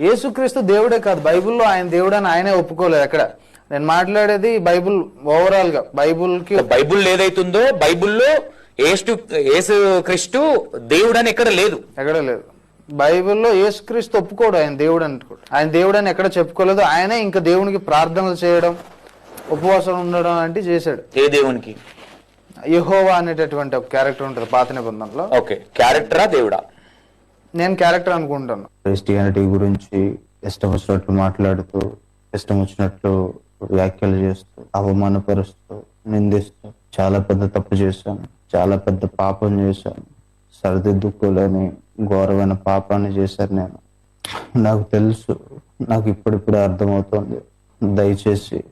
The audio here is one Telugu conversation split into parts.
యేసుక్రీస్తు దేవుడే కాదు. బైబిల్లో ఆయన దేవుడు అని ఆయనే ఒప్పుకోలేదు ఎక్కడ. నేను మాట్లాడేది బైబిల్ ఓవరాల్గా. బైబిల్కి బైబుల్ ఏదైతుందో బైబుల్లో ఏసు ఏసు క్రీస్తు దేవుడు అని ఎక్కడ లేదు. ఎక్కడ లేదు. బైబిల్లో యేసుక్రీస్తు ఒప్పుకోడు ఆయన దేవుడు అనుకోడు ఆయన దేవుడు అని ఎక్కడ చెప్పుకోలేదు. ఆయనే ఇంకా దేవునికి ప్రార్థనలు చేయడం ఉపవాసం ఉండడం అంటే చేశాడు. ఏ దేవునికి? యెహోవా అనేటటువంటి ఒక క్యారెక్టర్ ఉంటుంది పాత నిబంధనలో. ఓకే. క్యారెక్టరా దేవుడా? నేను క్యారెక్టర్ అనుకుంటాను. క్రిస్టియానిటీ గురించి ఇష్టం వచ్చినట్లు మాట్లాడుతూ ఇష్టం వచ్చినట్లు వ్యాఖ్యలు చేస్తూ అవమానపరుస్తూ నిందిస్తూ చాలా పెద్ద తప్పు చేశాను. చాలా పెద్ద పాపం చేశాను. సరిదిద్దుకోలేని ఘోరమైన పాపాన్ని చేశాను నేను. నాకు తెలుసు నాకు ఇప్పుడిప్పుడు అర్థమవుతోంది. దయచేసి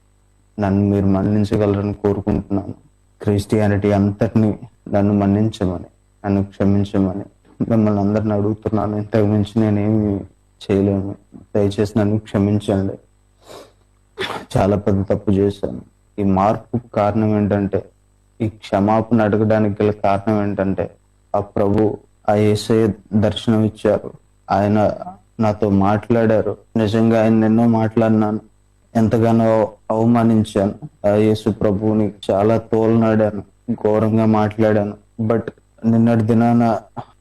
నన్ను మీరు మన్నించగలరని కోరుకుంటున్నాను. క్రిస్టియానిటీ అంతటినీ నన్ను మన్నించమని నన్ను క్షమించమని మిమ్మల్ని అందరిని అడుగుతున్నాను. ఇంతకు మించి నేనేమి చేయలేను. దయచేసి నన్ను క్షమించండి. చాలా పెద్ద తప్పు చేశాను. ఈ మార్పు కారణం ఏంటంటే ఈ క్షమాపణ అడగడానికి గల కారణం ఏంటంటే ఆ ప్రభు ఆ ఏసయ దర్శనం ఇచ్చారు. ఆయన నాతో మాట్లాడారు. నిజంగా ఆయన ఎన్నో మాట్లాడినాను. ఎంతగానో అవమానించాను. ఆ యేసు ప్రభువుని చాలా తోలనాడాను. ఘోరంగా మాట్లాడాను. బట్ నిన్నటి దినాన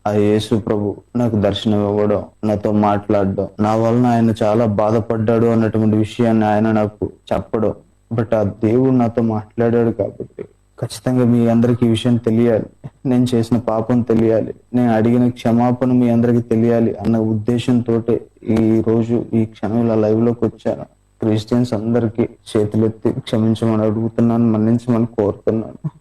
ఆ యేసు ప్రభు నాకు దర్శనం ఇవ్వడం నాతో మాట్లాడడం నా వలన ఆయన చాలా బాధపడ్డాడు అన్నటువంటి విషయాన్ని ఆయన నాకు చెప్పడం. బట్ ఆ దేవుడు నాతో మాట్లాడాడు కాబట్టి ఖచ్చితంగా మీ అందరికి ఈ విషయం తెలియాలి. నేను చేసిన పాపం తెలియాలి. నేను అడిగిన క్షమాపణ మీ అందరికి తెలియాలి అన్న ఉద్దేశంతో ఈ రోజు ఈ క్షణంలో లైవ్లోకి వచ్చాను. క్రిస్టియన్స్ అందరికి చేతులెత్తి క్షమించమని అడుగుతున్నాను మన్నించమని కోరుతున్నాను.